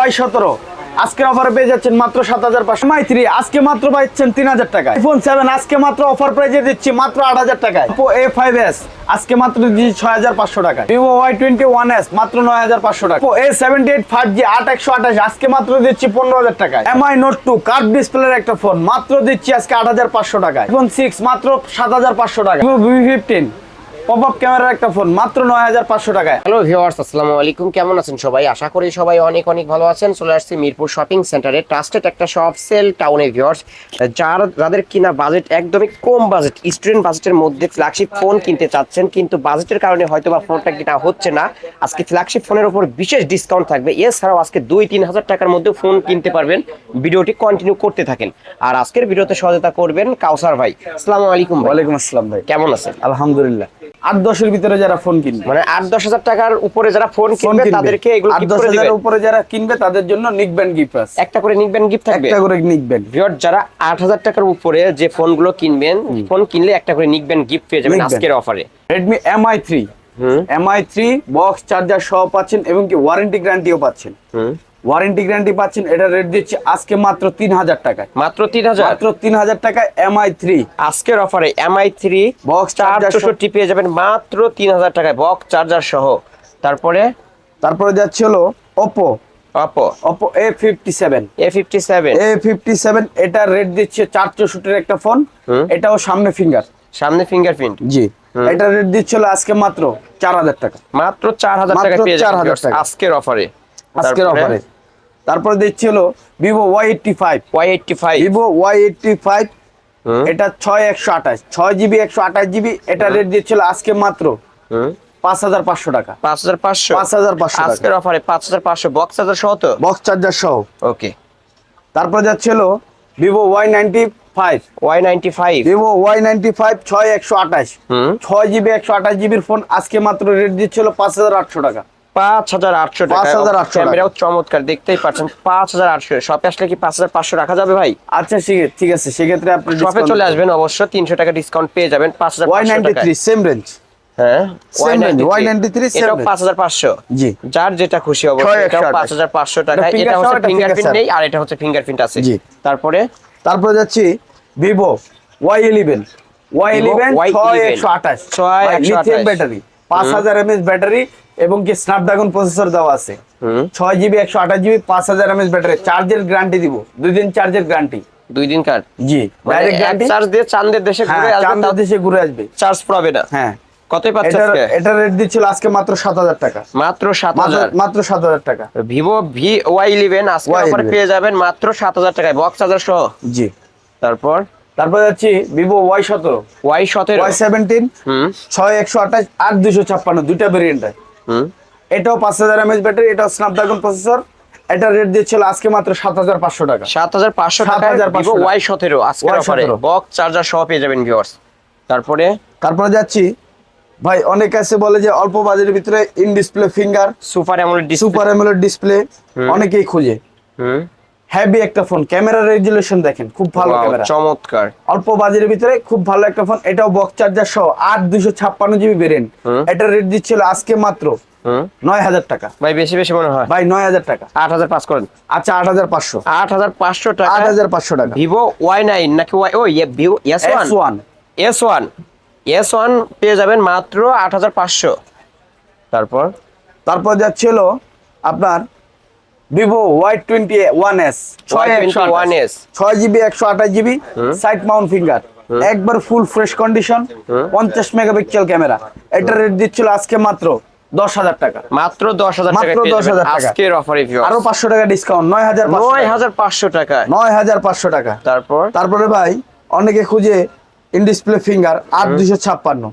Y সতেরো। আজকের অফারে পেয়ে যাচ্ছেন মাত্র সাত হাজার পাঁচশো। মাই থ্রি আজকে মাত্র পাচ্ছেন তিন হাজার টাকা আইফোন সেভেন আজকে মাত্র অফার প্রাইজে দিচ্ছি মাত্র আট হাজার টাকায়। ওপো এ ফাইভ এস আজকে মাত্র দিচ্ছি ছয় হাজার পাঁচশো টাকা Vivo Y twenty one S মাত্র নয় হাজার পাঁচশো টাকা A seventy eight five G আট একশো আঠাশ, আজকে মাত্র দিচ্ছি পনেরো হাজার টাকায়। এমআই নোট টু কার্ভ ডিসপ্লের একটা ফোন মাত্র দিচ্ছি আজকে আট হাজার পাঁচশো টাকায়। আইফোন সিক্স মাত্র সাত হাজার পাঁচশো টাকা Vivo V fifteen pop up ক্যামেরার একটা ফোন মাত্র নয় হাজার পাঁচশো টাকায়। হ্যালো ভিউয়ার্স আসসালামু আলাইকুম। কেমন আছেন সবাই? আশা করি সবাই অনেক অনেক ভালো আছেন। চলে আসছি মিরপুর শপিং সেন্টারে। ট্রাস্টেড একটা শপ সেল টাউনে ভিউয়ার্স। যার যাদের কিনা বাজেট একদমই কম বাজেট স্টুডেন্ট বাজেটের মধ্যে ফ্ল্যাগশিপ ফোন কিনতে চাচ্ছেন কিন্তু বাজেটের কারণে হয়তো বা ফোনটা কিনা হচ্ছে না। আজকে ফ্ল্যাগশিপ ফোনের উপর বিশেষ ডিসকাউন্ট থাকবে। এছাড়াও আজকে দুই তিন হাজার টাকার মধ্যে ফোন কিনতে পারবেন। ভিডিওটি কন্টিনিউ করতে থাকেন। আর আজকের ভিডিওতে সহায়তা করবেন কাউসার ভাই। আসসালামু আলাইকুম ওয়ালাইকুম আসসালাম ভাই। কেমন আছেন? আলহামদুলিল্লাহ। আট দশের ভিতরে যারা ফোন কিনবে। মানে আট দশ হাজার টাকার উপরে যারা ফোন ফোন কিনবে তাদেরকে এগুলো আট দশ করে হাজারের উপরে যারা কিনবে তাদের জন্য নিক ব্যান্ড গিফট আছে। একটা করে নিকবেন গিফট থাকবে। একটা করে নিক ব্যান্ড ভিউয়ার যারা আট হাজার টাকার উপরে যে ফোনগুলো কিনবেন ফোন কিনলে একটা করে নিকবেন গিফট পেয়ে যাবেন আজকের অফারে রেডমি এমআই থ্রি হুম। এমআই থ্রি বক্স চার্জার সহ পাচ্ছেন এবং কি ওয়ারেন্টি গ্যারান্টিও পাচ্ছেন। ওয়ারেন্টি গ্যারান্টি পাচ্ছেন এটা রেট দিচ্ছি আজকে মাত্র তিন হাজার টাকায়। মাত্র তিন হাজার মাত্র তিন হাজার টাকায় এমআই থ্রি আজকের অফারে এমআই থ্রি চার সহ- চৌষট্টি পেয়ে যাবেন মাত্র তিন হাজার টাকায় বক্স চার্জার সহ। তারপরে? তারপরে যাচ্ছে হলো Oppo Oppo Oppo A fifty seven A fifty seven A fifty seven এটা রেট দিচ্ছে চার চৌষট্টির একটা ফোন। এটাও সামনে ফিঙ্গার সামনে ফিঙ্গারপ্রিন্ট জি। এটা রেট দিচ্ছিল আজকে মাত্র চার হাজার টাকা। মাত্র চার হাজার টাকা 4,000 যাবেন টাকা। আজকের অফারে আজকের অফারে তারপরে দিচ্ছি হলো Vivo Y eighty five Y eighty five Vivo Y eighty five এটা ছয় একশো আঠাশ। ছয় জিবি একশো আঠাশ জিবি এটা রেট দিচ্ছিল আজকে মাত্র পাঁচ হাজার পাঁচশো টাকা। পাঁচ হাজার পাঁচশো। 5,500 টাকা। আজকের অফারে পাঁচ হাজার পাঁচশো। বক্স চার্জার সহ তো? বক্স চার্জার সহ। ওকে তারপরে যাচ্ছিল Vivo Y ninety five Y ninety five Vivo Y ninety five ছয় একশো আঠাশ। ছয় জিবি একশো আঠাশ জিবির ফোন আজকে মাত্র রেট দিচ্ছিল পাঁচ হাজার আটশো টাকা। পাঁচ হাজার আটশো টাকা। 5,800 ক্যামেরাও চমৎকার দেখতেই পাচ্ছেন। পাঁচ হাজার আটশো। শপে আসলে কি পাঁচ হাজার পাঁচশো রাখা যাবে ভাই? আচ্ছা ঠিক আছে সেক্ষেত্রে আপনি শপে চলে আসবেন অবশ্য তিনশো টাকা ডিসকাউন্ট পেয়ে যাবেন পাঁচ হাজার Y ninety three same range হ্যাঁ Same range, Y93 same এটাও range। পাঁচ হাজার পাঁচশো। জি। যার যেটা খুশি অবশ্যই একশো পাঁচ হাজার পাঁচশো টাকা এটা finger এটা হচ্ছে ফিঙ্গারপ্রিন্ট নেই আর এটা হচ্ছে ফিঙ্গারপ্রিন্ট আছে। জি। তারপরে? তারপরে যাচ্ছি Vivo Y eleven Y eleven ছয় একশো আঠাশ। ছয় লিথিয়াম। ব্যাটারি পাঁচ হাজার এমএস ব্যাটারি এবং কি স্ন্যাপড্রাগন প্রসেসর দেওয়া আছে। ছয় জিবি একশো আঠাশ জিবি পাঁচ হাজার এমএস ব্যাটারি। চার্জের গ্যারান্টি দিব। দুই দিন চার্জের গ্যারান্টি দুই দিন কার জি। ডাইরেক্ট গ্যারান্টি চার্জ দিয়ে চান্দের দেশে হ্যাঁ ঘুরে আসবেন চান্দের দেশে ঘুরে আসবে। চার্জ পাবে না? হ্যাঁ। কতই পাচ্ছে আজকে? এটা রেট দিচ্ছিল আজকে মাত্র সাত হাজার টাকা। মাত্র সাত মাত্র হাজার? মাত্র সাত হাজার টাকা। ভিভো ভি ওয়াই ইলেভেন আজকে Y11 পেয়ে যাবেন মাত্র সাত হাজার টাকায়। বক্স চার্জার সহ? জি। তারপর? তারপর যাচ্ছি ভিভো ওয়াই সতেরো। ওয়াই সতেরো? ওয়াই সেভেন্টিন হুম। ছয় একশো আঠাশ আট দুশো ছাপ্পান্ন দুইটা ভেরিয়েন্ট হুম এটাও পাঁচ হাজার এমএচ ব্যাটারি এটাও স্ন্যাপড্রাগন প্রসেসর এটা রেট দিয়েছিল আজকে মাত্র সাত হাজার পাঁচশো টাকা। সাত হাজার পাঁচশো টাকা। 7,500 ভিভো ওয়াই সতেরো। আজকে অফারে বক্স চার্জার সহ পেয়ে যাবেন ভিউয়ার্স তারপরে? তারপরে যাচ্ছি। ভাই অনেক আছে বলে যে অল্প বাজেটের ভিতরে in display finger super AMOLED display super AMOLED display অনেকেই খুঁজে। হুম। হেভি একটা ফোন ক্যামেরা রেজুলেশন দেখেন খুব ভালো ক্যামেরা চমৎকার। অল্প বাজেটের ভিতরে খুব ভালো একটা ফোন এটাও বক্স চার্জার সহ আট দুশো ছাপ্পান্ন জিবি ভেরিয়েন্ট এটা রেট দিচ্ছিল আজকে মাত্র নয় হাজার টাকা। ভাই বেশি বেশি মনে হয়? ভাই নয় হাজার টাকা। আট হাজার পাঁচ করেন। আচ্ছা আট হাজার পাঁচশো। আট হাজার পাঁচশো টাকা। আট হাজার পাঁচশো টাকা। ভিভো ওয়াই নাইন নাকি ওয়াই ও Vivo S one S one S one পেয়ে যাবেন মাত্র আট হাজার পাঁচশো। তারপর? তারপর যাচ্ছিল আপনার Vivo Y twenty one S Y21s ছয় জিবি একশো আঠাশ জিবি সাইড মাউন্ট ফিঙ্গার একবার ফুল ফ্রেশ কন্ডিশন পঞ্চাশ মেগাপিক্সেল ক্যামেরা। এটা রেট দিচ্ছিল আজকে মাত্র দশ হাজার টাকা। মাত্র দশ হাজার মাত্র পেয়ে 10,000 যাবেন টাকা। আজকের অফারে আরও পাঁচশো টাকা ডিসকাউন্ট নয় হাজার নয় হাজার পাঁচশো টাকা। নয় হাজার পাঁচশো টাকা। তারপর? তারপরে ভাই অনেকে খুঁজে ইন ডিসপ্লে ফিঙ্গার আট দুশো ছাপ্পান্ন।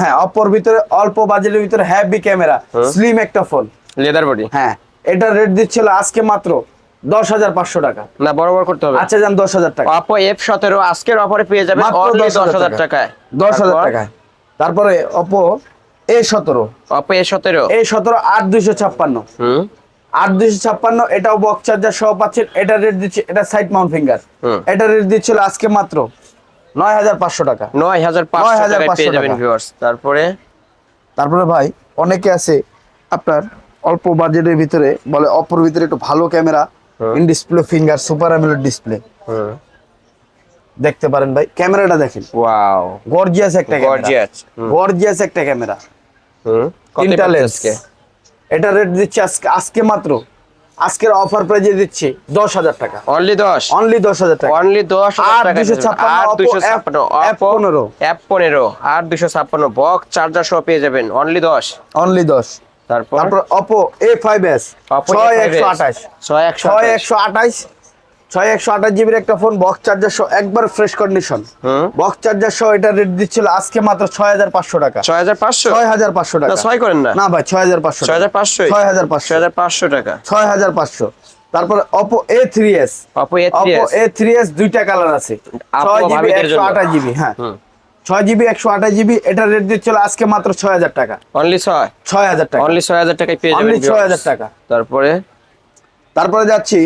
হ্যাঁ অপর ভিতরে অল্প বাজেটের ভিতরে হ্যাভি ক্যামেরা স্লিম একটা ফোন লেদার বডি হ্যাঁ। এটা রেট দিচ্ছিল আজকে মাত্র দশ হাজার পাঁচশো টাকা। না বরাবর করতে হবে। আচ্ছা যান দশ হাজার টাকা। অপো এফ সতেরো আজকের অফারে পেয়ে মাত্র দশ হাজার হাজার টাকায়। দশ হাজার টাকায়। তারপরে অপো এ সতেরো। অপো এ সতেরো। এ সতেরো আট দুইশো ছাপ্পান্ন। আট দুইশো ছাপ্পান্ন এটাও বক্স চার্জার সহ পাচ্ছেন। এটা রেট দিচ্ছে এটা সাইড মাউন্ট ফিঙ্গার এটা রেট দিচ্ছিল আজকে মাত্র নয় হাজার পাঁচশো টাকা। নয় হাজার পাঁচশো 9,500 টাকায় পেয়ে যাবেন টাকা। তারপরে? তারপরে ভাই অনেকে আছে আপনার অল্প বাজেটের ভিতরে বলে অপর ভিতরে একটু ভালো camera in display finger super AMOLED display দেখতে পারেন ভাই ক্যামেরাটা দেখেন। ওয়াও গর্জিয়াস একটা গর্জিয়াস গর্জিয়াস একটা ক্যামেরা। তিনটা লেন্স? এটা রেট দিচ্ছে আজকে আজকে মাত্র। আজকের অফার প্রাইজে দিচ্ছি দশ হাজার টাকা। অনলি 10 অনলি দশ হাজার টাকা। অনলি 10000 আর টাকা 256 আর Oppo 256 F- F15 F15 আর 256 বক্স চার্জার সহ পেয়ে যাবেন। অনলি 10 অনলি দশ। তারপর? Oppo A five S Oppo ছয় A5s একশো আঠাশ। 6128 ছয় একশো আঠাশ ছয় একশো আঠাশ জিবির একটা ফোন বক্স চার্জার সহ একবার ফ্রেশ কন্ডিশন বক্স চার্জার সহ এটা রেট দিচ্ছিল আজকে মাত্র ছয় হাজার পাঁচশো টাকা। 6500 ছয় হাজার পাঁচশো না টাকা ছয় করেন না। না ভাই ছয় হাজার পাঁচশো 6500 ছয় হাজার পাঁচশো। 6500 টাকা। ছয় হাজার পাঁচশো। তারপরে Oppo A three S Oppo Oppo A3s A three S দুইটা কালার আছে। ছয় জিবি একশো। আঠাশ জিবি হ্যাঁ। ছয় জিবি একশো আঠাশ জিবি এটা রেট দিচ্ছিল আজকে মাত্র ছয় হাজার টাকা। অনলি 6 ছয় হাজার টাকা। অনলি 6000 টাকায় পেয়ে যাবেন viewers। 6000 টাকা। তারপরে? তারপরে যাচ্ছি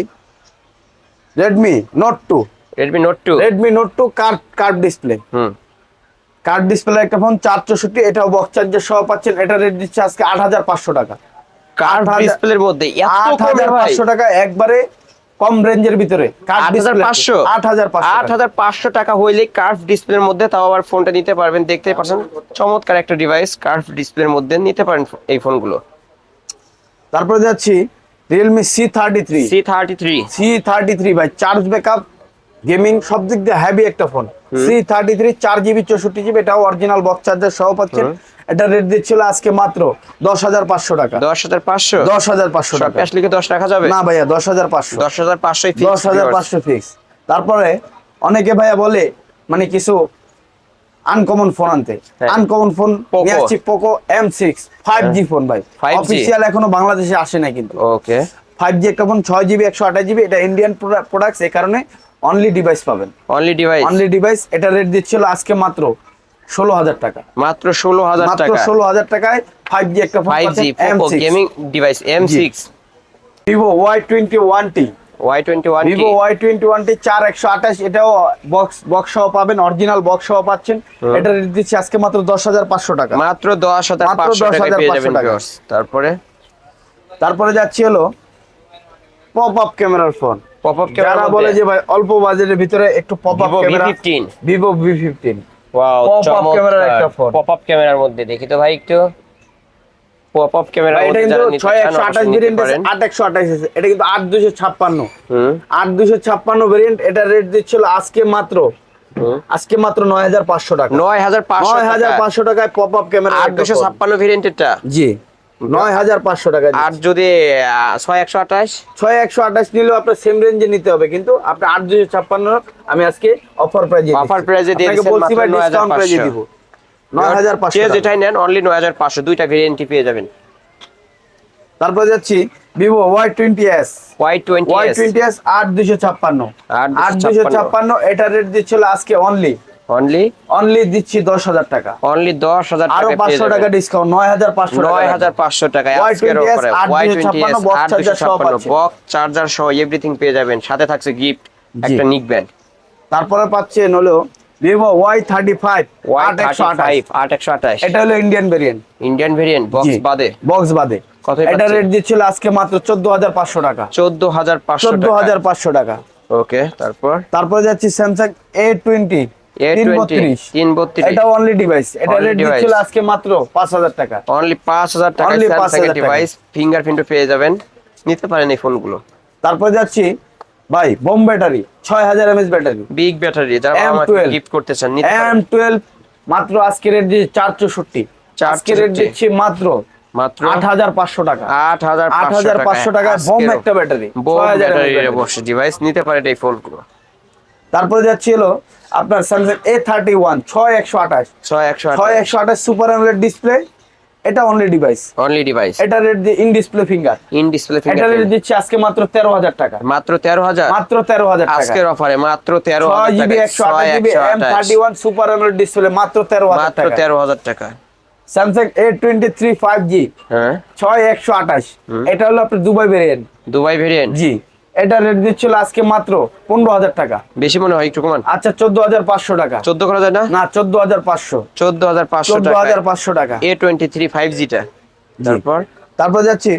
Redmi Note two Redmi Note 2 Redmi Note two card card display হুম। কার্ড ডিসপ্লে একটা ফোন চার চৌষট্টি এটাও বক্স চার্জার সহ পাচ্ছেন এটা রেট দিচ্ছে আজকে আট হাজার পাঁচশো টাকা। কার্ভ ডিসপ্লের মধ্যে আট হাজার পাঁচশো টাকা একবারে কম রেঞ্জের ভিতরে 8500 আট হাজার পাঁচশো? আট হাজার পাঁচশো টাকা। হইলে কার্ভ ডিসপ্লের মধ্যে তাও আবার ফোনটা নিতে পারবেন। দেখতে পাচ্ছেন চমৎকার একটা ডিভাইস কার্ভ ডিসপ্লের মধ্যে নিতে পারেন এই ফোনগুলো তারপরে যাচ্ছি Realme C thirty three C thirty three C thirty three ভাই চার্জ ব্যাকআপ গেমিং সব দিক দিয়ে হ্যাভি একটা ফোন সি থার্টি থ্রি চার জিবি চৌষট্টি জিবি এটাও অরিজিনাল বক্স চার্জার সহ পাচ্ছেন। এটা রেট দিচ্ছিল আজকে মাত্র দশ হাজার পাঁচশো টাকা। দশ হাজার পাঁচশো? দশ হাজার পাঁচশো টাকা। ক্যাশ লিখে দশ রাখা যাবে? না ভাইয়া দশ হাজার পাঁচশো। দশ হাজার পাঁচশোই দশ হাজার পাঁচশো ফিক্স তারপরে অনেকে ভাইয়া বলে মানে কিছু আনকমন ফোন আনতে। হ্যাঁ। Uncommon phone Poco। নিয়ে আসছি Poco M six five G phone ভাই। 5G অফিসিয়াল এখনও বাংলাদেশে আসে না কিন্তু। ওকে ফাইভ জি একটা ফোন ছয় জিবি একশো আঠাশ জিবি এটা ইন্ডিয়ান প্রোডাক্টস এই কারণে অনলি ডিভাইস পাবেন। অনলি ডিভাইস অনলি ডিভাইস এটা রেট দিচ্ছিল আজকে মাত্র ষোলো হাজার টাকা। মাত্র ষোলো হাজার টাকা। ষোলো হাজার টাকায় ফাইভ জি একটা five G M gaming device M six Vivo Y twenty one T Y twenty one Vivo Y twenty one T চার একশো আঠাশ এটাও বক্স বক্স সহ পাবেন অরিজিনাল বক্স সহ পাচ্ছেন। এটা দিচ্ছি আজকে মাত্র দশ হাজার পাঁচশো টাকা। মাত্র দশ হাজার পাঁচশো টাকা 10,500 পেয়ে যাবেন টাকা। তারপরে? তারপরে যাচ্ছি হলো পপ আপ ক্যামেরার ফোন পপ আপ যারা বলে যে ভাই অল্প বাজেটের ভিতরে একটু pop up camera Vivo V fifteen wow একটা phone। পপ আপ ক্যামেরার মধ্যে দেখি তো ভাই একটু। পপ আপ ক্যামেরা এটা কিন্তু ছয় একশো আঠাশ ভেরিয়েন্ট আছে আট একশো আঠাশ আছে। এটা কিন্তু আট দুশো ছাপ্পান্ন। হুম। আট দুশো ছাপ্পান্ন ভেরিয়েন্ট এটা রেট দিচ্ছিল আজকে মাত্র। আজকে মাত্র নয় হাজার পাঁচশো টাকা। নয় হাজার পাঁচশো নয় হাজার পাঁচশো টাকায় পপ আপ ক্যামেরা আট দুশো ছাপ্পান্ন ভেরিয়েন্টেরটা জি। নয় হাজার পাঁচশো টাকা আর যদি ছয় একশো আঠাশ? ছয় একশো আঠাশ নিলেও আপনার সেম রেঞ্জে নিতে হবে কিন্তু আপনি আট দুশো ছাপ্পান্ন আমি আজকে অফার প্রাইজে দিয়ে বলছি ডিসকাউন্ট প্রাইজে দিব। নয় হাজার পাঁচশো যেটাই নেন অনলি নয় হাজার পাঁচশো দুইটা ভেরিয়েন্টই পেয়ে যাবেন। তারপর যাচ্ছি Vivo Y twenty S Y twenty Y twenty S আট দুশো ছাপ্পান্ন। আট দুশো ছাপ্পান্ন। এটা রেট দিচ্ছিল আজকে অনলি অনলি অনলি দিচ্ছি দশ হাজার টাকা। অনলি দশ হাজার আরও টাকা পাঁচশো টাকা ডিসকাউন্ট নয় হাজার পাঁচশো নয় হাজার পাঁচশো টাকায় আজকের Y20s ওয়াই টোয়েন্টি ছাপ্পান্ন box আট দুশো charger সহ ছাপ্পান্ন পাচ্ছেন। বক্স চার্জার সহ এভরিথিং পেয়ে যাবেন। সাথে থাকছে গিফট একটা নিক ব্যান্ড তারপরে পাচ্ছেন হলো ভিভো ওয়াই থার্টি ফাইভ আট একশো আঠাশ। ফাইভ আট একশো আঠাশ। এটা হলো Indian variant Indian variant box বাদে। বক্স বাদে। কত এটা রেট দিচ্ছিল আজকে মাত্র চোদ্দ হাজার পাঁচশো টাকা। চোদ্দ হাজার পাঁচশো চোদ্দ হাজার পাঁচশো টাকা। ওকে তারপর? তারপরে যাচ্ছি স্যামসাং এ টোয়েন্টি এটা অনলি ডিভাইস এটা রেট দিচ্ছিল আজকে মাত্র পাঁচ হাজার টাকা। অনলি পাঁচ হাজার টাকা Only 5,000 ডিভাইস ফিঙ্গারপ্রিন্টও পেয়ে যাবেন। নিতে পারেন এই ফোনগুলো তারপর যাচ্ছি ভাই বোম ব্যাটারি ছয় হাজার এমএস ব্যাটারি। বিগ ব্যাটারি যারা M12 আমাকে গিফট করতে চান নিতে পারেন। মাত্র আজকে রেট চার চৌষট্টি আজকে রেট দিচ্ছি মাত্র মাত্র আট হাজার পাঁচশো টাকা। আট হাজার আট হাজার পাঁচশো টাকায় বোম একটা ব্যাটারি। Bomb battery. ডিভাইস নিতে পারেন এই ফোনগুলো তারপরে যাচ্ছি হলো আপনার স্যামসাং এ থার্টি ওয়ান ছয় একশো আঠাশ। ছয় একশো ছয় একশো আঠাশ সুপার অ্যামোলেড ডিসপ্লে এটা অনলি ডিভাইস অনলি ডিভাইস এটা রেট দিয়ে in display finger in display finger এটা রেট দিচ্ছে আজকে মাত্র তেরো হাজার টাকা। মাত্র তেরো হাজার? মাত্র তেরো হাজার টাকা। আজকের অফারে মাত্র তেরো জিবি টাকা। একশো আঠাশ GB M thirty one super AMOLED display মাত্র তেরো হাজার মাত্র টাকা। তেরো হাজার টাকা। Samsung A twenty three five G হ্যাঁ। ছয় একশো আঠাশ। এটা হলো আপনার দুবাই ভেরিয়েন্ট দুবাই ভেরিয়েন্ট জি। এটা রেট দিচ্ছিল আজকে মাত্র পনেরো হাজার টাকা। বেশি মনে হয় একটু কমান। আচ্ছা চোদ্দ হাজার পাঁচশো টাকা। চোদ্দ করা যায় না? না চোদ্দ হাজার পাঁচশো। চোদ্দ হাজার পাঁচশো চোদ্দ হাজার পাঁচশো টাকা। এ টোয়েন্টি থ্রি ফাইভ জিটা তারপর? তারপর যাচ্ছি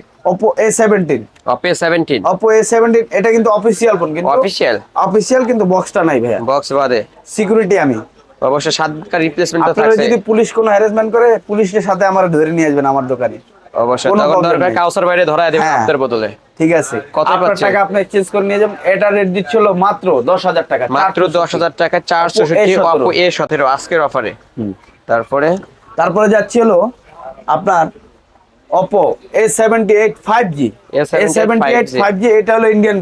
A seventeen Oppo seventeen Oppo A seventeen এটা কিন্তু অফিসিয়াল ফোন কিন্তু অফিসিয়াল অফিসিয়াল কিন্তু বক্সটা নাই ভাইয়া। বক্স বাদে। সিকিউরিটি আমি। অবশ্য রিপ্লেসমেন্ট তো থাকছে। যদি পুলিশ কোনো হ্যারাসমেন্ট করে পুলিশের সাথে আমার ধরে নিয়ে আসবেন আমার দোকানে। অবশ্যই তখন দরকার কাউসার বাইরে ধরায় দেবে হ্যাঁ। আপনার বদলে। ঠিক আছে কত টাকা আপনি এক্সচেঞ্জ করে নিয়ে যাবেন। এটা রেট দিচ্ছিল মাত্র দশ হাজার টাকা মাত্র দশ হাজার টাকা চার Oppo চৌষট্টি A17 অপো এ সতেরো আজকের অফারে তারপরে? তারপরে যাচ্ছে হলো আপনার Oppo A seventy eight five G A seventy eight five G এটা হলো ইন্ডিয়ান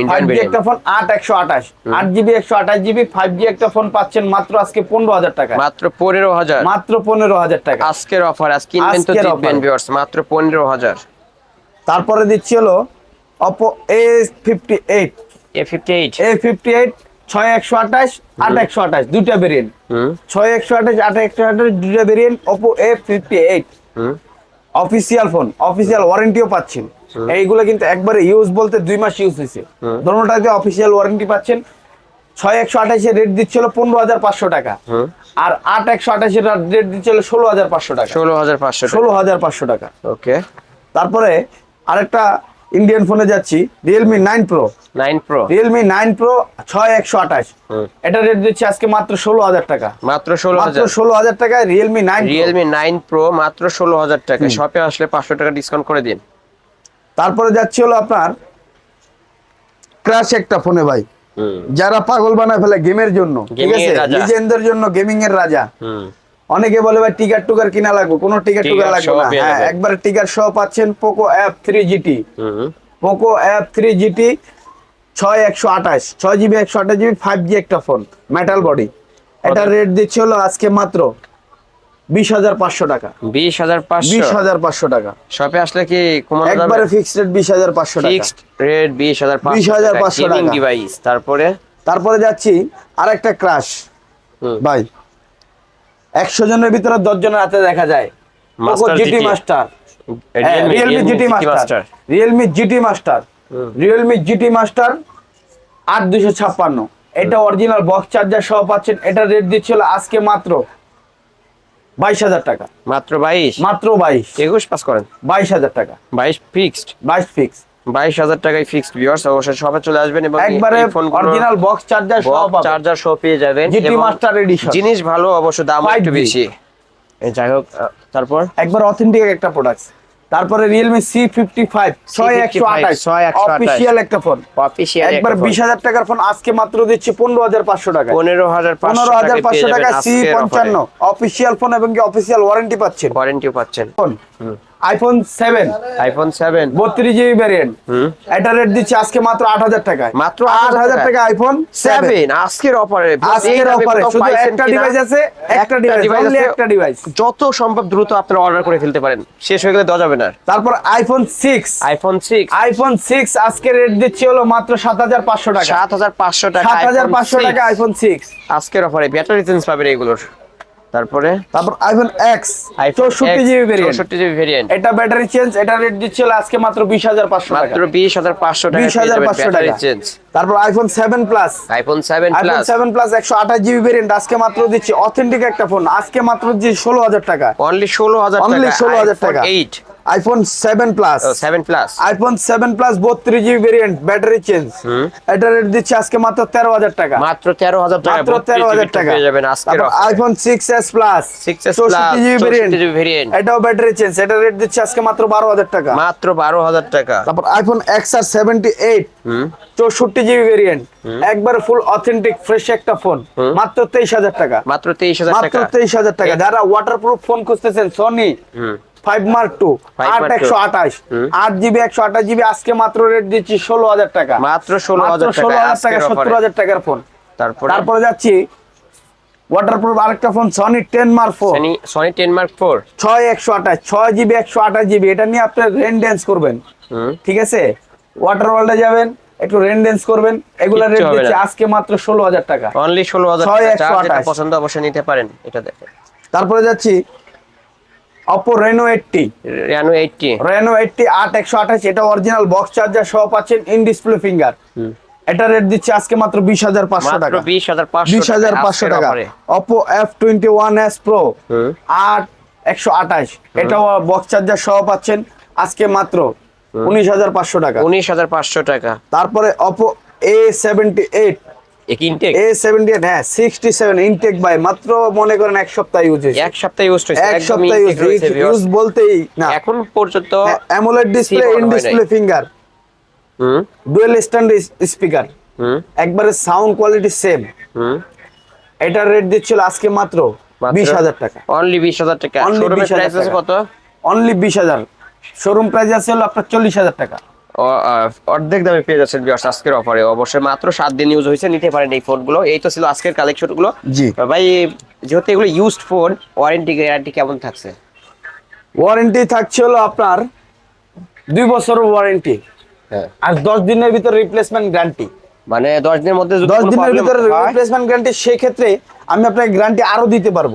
Indian ফাইভ জি একটা ফোন আট একশো আঠাশ। আট জিবি একশো আঠাশ জিবি ফাইভ জি একটা ফোন পাচ্ছেন মাত্র আজকে পনেরো হাজার টাকা। মাত্র পনেরো হাজার। মাত্র পনেরো হাজার টাকা। আজকের অফার আজ কিনবেন তো আজকের জিতবেন offer। ভিউয়ার্স মাত্র পনেরো হাজার। তারপরে দিচ্ছি হলো Oppo A fifty eight A fifty eight A fifty eight ছয় একশো আঠাশ আট একশো আঠাশ দুইটা ভেরিয়েন্ট হুম। ছয় একশো আঠাশ আট একশো আঠাশ দুইটা variant Oppo A fifty eight official phone official ওয়ারেন্টিও পাচ্ছেন। এইগুলো কিন্তু একবারে ইউজ বলতে দুই মাস ইউজ হয়েছে। দোনোটাতে অফিসিয়াল ওয়ারেন্টি পাচ্ছেন। ছয় একশো আঠাশের রেট দিচ্ছিল পনেরো হাজার পাঁচশো টাকা। আর আট একশো আঠাশের রেট দিচ্ছিল ষোলো হাজার পাঁচশো টাকা। ষোলো হাজার পাঁচশো ষোলো হাজার পাঁচশো টাকা। ওকে তারপরে আরেকটা ইন্ডিয়ান ফোনে যাচ্ছি Realme nine Pro nine Pro Realme nine Pro ছয় একশো আঠাশ। এটা রেট দিচ্ছি আজকে মাত্র ষোলো হাজার টাকা। মাত্র ষোলো মাত্র হাজার ষোলো হাজার টাকায় Realme nine Realme nine Pro মাত্র ষোলো হাজার টাকা। শপে আসলে পাঁচশো টাকা ডিসকাউন্ট করে দিন। তারপরে যাচ্ছি হলো আপনার ক্রাশ একটা ফোনে ভাই। যারা পাগল বানায় ফেলে গেমের জন্য ঠিক আছে? জন্য গেমিং এর রাজা। অনেকে বলে ভাই টিকার টুকার কিনা লাগবে কোনো টিকার টুকার লাগবে না। হ্যাঁ একবার টিকার সহ পাচ্ছেন Poco F three GT Poco F three GT ছয় একশো আঠাশ। ছয় জিবি একশো আঠাশ জিবি ফাইভ জি একটা ফোন মেটাল বডি এটা রেট দিচ্ছে হলো আজকে মাত্র বিশ হাজার পাঁচশো টাকা। বিশ হাজার পাঁচশো? বিশ হাজার পাঁচশো টাকা। শপে আসলে কি একবারে ফিক্সড রেট বিশ হাজার পাঁচশো টাকা। ফিক্সড রেট বিশ হাজার 20,500 টাকা। ডিভাইস তারপরে? তারপরে যাচ্ছি আর একটা ক্রাশ হুম। ভাই একশো জনের ভিতরে দশ জনের হাতে দেখা যায়। GT Master Realme GT Master Realme GT Master Realme GT Master আট দুশো ছাপ্পান্ন। এটা অরিজিনাল বক্স চার্জার সহ পাচ্ছেন। এটা রেট দিচ্ছিল আজকে মাত্র বাইশ হাজার টাকা। মাত্র বাইশ? মাত্র বাইশ। একুশ পাস করেন। বাইশ হাজার টাকা। বাইশ ফিক্সড বাইশ ফিক্সড 22 হাজার টাকায় ফিক্সড ভিউয়ার্স অবশ্যই সবাই চলে আসবেন এবং একবারে অরিজিনাল বক্স চার্জার সহ পাবেন। চার্জার সহ পেয়ে যাবেন জিটি মাস্টার এডিশন জিনিস ভালো অবশ্য দাম একটু বেশি। এই যাই হোক তারপর? একবার অথেন্টিক একটা প্রোডাক্ট তারপরে Realme C55 6128 অফিশিয়াল একটা ফোন অফিশিয়াল একবার 20000 টাকার ফোন আজকে মাত্র দিচ্ছি 15500 টাকা 15500 টাকা C55 অফিশিয়াল ফোন এবং কি অফিশিয়াল ওয়ারেন্টি পাচ্ছেন? ওয়ারেন্টি পাচ্ছেন। Phone iPhone seven iPhone seven বত্রিশ জিবি ভ্যারিয়েন্ট হুম। এটা রেট দিচ্ছে আজকে মাত্র আট হাজার টাকায়। মাত্র আট হাজার টাকা। আইফোন সেভেন সেভেন আজকের অফারে আজকের অফারে শুধু একটা ডিভাইস আছে একটা ডিভাইস একটা ডিভাইস যত সম্ভব দ্রুত আপনারা অর্ডার করে ফেলতে পারেন। শেষ হয়ে গেলে দেওয়া যাবে না তারপর iPhone six iPhone six iPhone six আজকে রেট দিচ্ছে হলো মাত্র সাত হাজার পাঁচশো টাকা। সাত হাজার পাঁচশো টাকা সাত হাজার পাঁচশো টাকা আইফোন সিক্স আজকের অফারে ব্যাটারি চেঞ্জ পাবেন এগুলোর। তারপরে তারপর আইফোন এক্স চৌষট্টি জিবি ভেরিয়েন্ট চৌষট্টি জিবি ভেরিয়েন্ট এটা ব্যাটারি চেঞ্জ এটা রেট দিচ্ছিল আজকে মাত্র বিশ হাজার পাঁচশো মাত্র বিশ হাজার পাঁচশো টাকা বিশ হাজার পাঁচশো ব্যাটারি টাকা। চেঞ্জ তারপর iPhone seven plus iPhone seven iPhone plus seven plus একশো আঠাশ জিবি ভেরিয়েন্ট আজকে মাত্র দিচ্ছি অথেন্টিক একটা ফোন আজকে মাত্র দিচ্ছি ষোলো হাজার টাকা। অনলি ষোলো হাজার অনলি ষোলো হাজার টাকা। Eight iPhone seven plus seven plus iPhone seven plus বত্রিশ জিবি ভেরিয়েন্ট ব্যাটারি চেঞ্জ এটা রেট দিচ্ছে আজকে মাত্র তেরো হাজার টাকা। মাত্র তেরো হাজার টাকা মাত্র তেরো হাজার টাকা। পেয়ে যাবেন আজকের iPhone six S plus 6s চৌষট্টি জিবি ভেরিয়েন্ট জিবি ভেরিয়েন্ট এটাও ব্যাটারি চেঞ্জ এটা রেট দিচ্ছে আজকে মাত্র বারো হাজার টাকা। মাত্র বারো হাজার টাকা। তারপর iPhone X R seventy eight হুম। চৌষট্টি জিবি ভেরিয়েন্ট একবার ফুল অথেন্টিক ফ্রেশ একটা ফোন মাত্র তেইশ হাজার টাকা। মাত্র তেইশ হাজার মাত্র টাকা। তেইশ হাজার টাকা। যারা ওয়াটারপ্রুফ ফোন খুঁজতেছেন সোনি ফাইভ মার্ক টু আট একশো আঠাশ। আট জিবি একশো আঠাশ জিবি আজকে মাত্র রেট দিচ্ছি ষোলো হাজার টাকা। মাত্র ষোলো হাজার ষোলো হাজার টাকা সত্তর হাজার টাকার ফোন তারপর? তারপরে যাচ্ছি ওয়াটারপ্রুফ আরেকটা phone Sony ten Mark four Sony ten Mark four ছয় একশো আঠাশ ছয় জিবি একশো আঠাশ জিবি এটা নিয়ে আপনি রেন ড্যান্স করবেন। ঠিক আছে? ওয়াটার ওয়ার্ল্ডে যাবেন একটু রেন ড্যান্স করবেন এগুলা রেট দিচ্ছি আজকে মাত্র ষোলো হাজার টাকা। অনলি ষোলো হাজার। পছন্দ অবশ্যই নিতে পারেন এটা দেখেন। তারপরে যাচ্ছি Oppo Reno eighty Reno eighty Reno eighty আট একশো আঠাশ এটা অরিজিনাল বক্স চার্জার সহ পাচ্ছেন ইন ডিসপ্লে ফিঙ্গার এটা রেট দিচ্ছে আজকে মাত্র বিশ হাজার পাঁচশো টাকা। বিশ হাজার বিশ হাজার পাঁচশো টাকা। Oppo F twenty one S Pro আট একশো আঠাশ। এটাও বক্স চার্জার সহ পাচ্ছেন আজকে মাত্র উনিশ হাজার পাঁচশো টাকা। উনিশ হাজার পাঁচশো টাকা। তারপরে Oppo A seventy eight intact A seventy eight হ্যাঁ সিক্সটি সেভেন ইনটেক বাই মাত্র মনে করেন এক সপ্তাহ ইউজ হয়েছে। এক সপ্তাহ ইউজ হয়েছে এক সপ্তাহ রয়েছে ইউজ বলতেই না। এখন পর্যন্ত AMOLED display in display finger hmm? Dual stand speaker হুম? একবারে সাউন্ড কোয়ালিটি সেম হুম? এটার রেট দিচ্ছিল আজকে মাত্র বিশ হাজার টাকা। অনলি বিশ হাজার টাকা। Only শোরুমের প্রাইস আছে কত? অনলি বিশ হাজার। শোরুম প্রাইস আছে হলো আপনার চল্লিশ হাজার টাকা। ও- আহ, অর্ধেক দামে পেয়ে যাচ্ছেন ভিউয়ার্স আজকের অফারে অবশ্যই মাত্র সাত দিন ইউজ হয়েছে নিতে পারেন এই ফোনগুলো এই তো ছিল আজকের কালেকশনগুলো। জি। ভাই যেহেতু এগুলো ইউজড ফোন ওয়ারেন্টি গ্যারান্টি কেমন থাকছে? ওয়ারেন্টি থাকছে হলো আপনার দুই বছর ওয়ারেন্টি হ্যাঁ। আর দশ দিনের ভিতরে রিপ্লেসমেন্ট গ্যারান্টি মানে দশ দিনের মধ্যে দশ দিনের ভিতরে রিপ্লেসমেন্ট গ্যারান্টি সেক্ষেত্রে আমি আপনাকে গ্যারান্টি আরও দিতে পারব।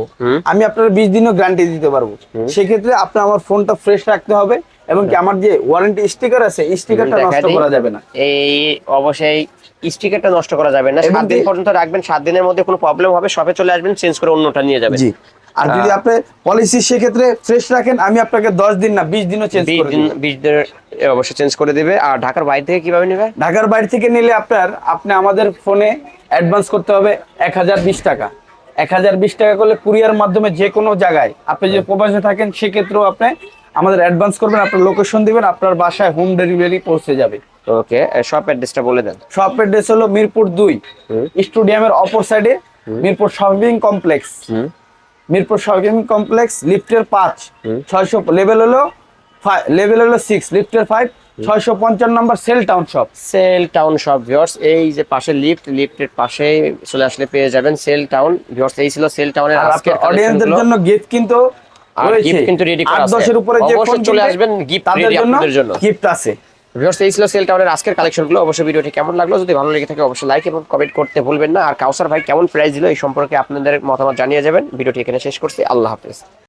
আমি আপনার বিশ দিনও গ্যারান্টি দিতে পারব। সেক্ষেত্রে আপনার আমার ফোনটা ফ্রেশ রাখতে হবে। এবং কি আমার যে ওয়ারেন্টি স্টিকার আছে স্টিকারটা নষ্ট করা যাবে না। এই অবশ্যই স্টিকারটা নষ্ট করা যাবে না। সাত দিন পর্যন্ত রাখবেন সাত দিনের মধ্যে কোনো প্রবলেম হবে সবে চলে আসবেন চেঞ্জ করে অন্যটা নিয়ে যাবেন। জি। আর যদি আপনি পলিসি সেক্ষেত্রে ফ্রেশ রাখেন আমি আপনাকে দশ দিন না বিশ দিনও চেঞ্জ করে দিন দিন বিশ দিনের এ, অবশ্যই চেঞ্জ করে দেবে। আর ঢাকার বাইরে থেকে কীভাবে নেবে? ঢাকার বাইরে থেকে নিলে আপনার আপনি আমাদের ফোনে অ্যাডভান্স করতে হবে এক হাজার বিশ টাকা। এক হাজার বিশ টাকা করলে কুরিয়ার মাধ্যমে যে কোনো জায়গায় আপনি যে প্রবাসে থাকেন সেক্ষেত্রেও আপনি আমাদের অ্যাডভান্স করবেন আপনার লোকেশন দিবেন আপনার বাসায় হোম ডেলিভারি পৌঁছে যাবে। ওকে শপ অ্যাড্রেসটা বলে দেন। শপ অ্যাড্রেস হলো মিরপুর দুই স্টেডিয়ামের অপর সাইডে Mirpur shopping complex Mirpur shopping complex লিফটের পাঁচ ছয়শো লেভেল হলো লেভেল হলো সিক্স লিফটের ফাইভ ছয়শো পঞ্চান্ন নম্বর cell town shop cell town shop viewers এই যে পাশে লিফট লিফটের পাশে চলে আসলে পেয়ে যাবেন সেল টাউন ভিউয়ার্স এই ছিল সেল টাউনের আপনার অডিয়েন্সদের জন্য গিফট কিন্তু আর কিন্তু করা উপরে যে ফোন চলে আসবেন, গিফট আপনাদের জন্য। গিফট আছে। ভিউয়ার্স এই ছিল সেল আজকের কালেকশনগুলো অবশ্যই ভিডিওটি কেমন লাগল যদি ভালো লেগে থাকে অবশ্যই লাইক এবং কমেন্ট করতে ভুলবেন না। আর কাউসার ভাই কেমন প্রাইস দিল এই সম্পর্কে আপনাদের মতামত জানিয়ে যাবেন। ভিডিওটি এখানে শেষ করছি। আল্লাহ হাফেজ।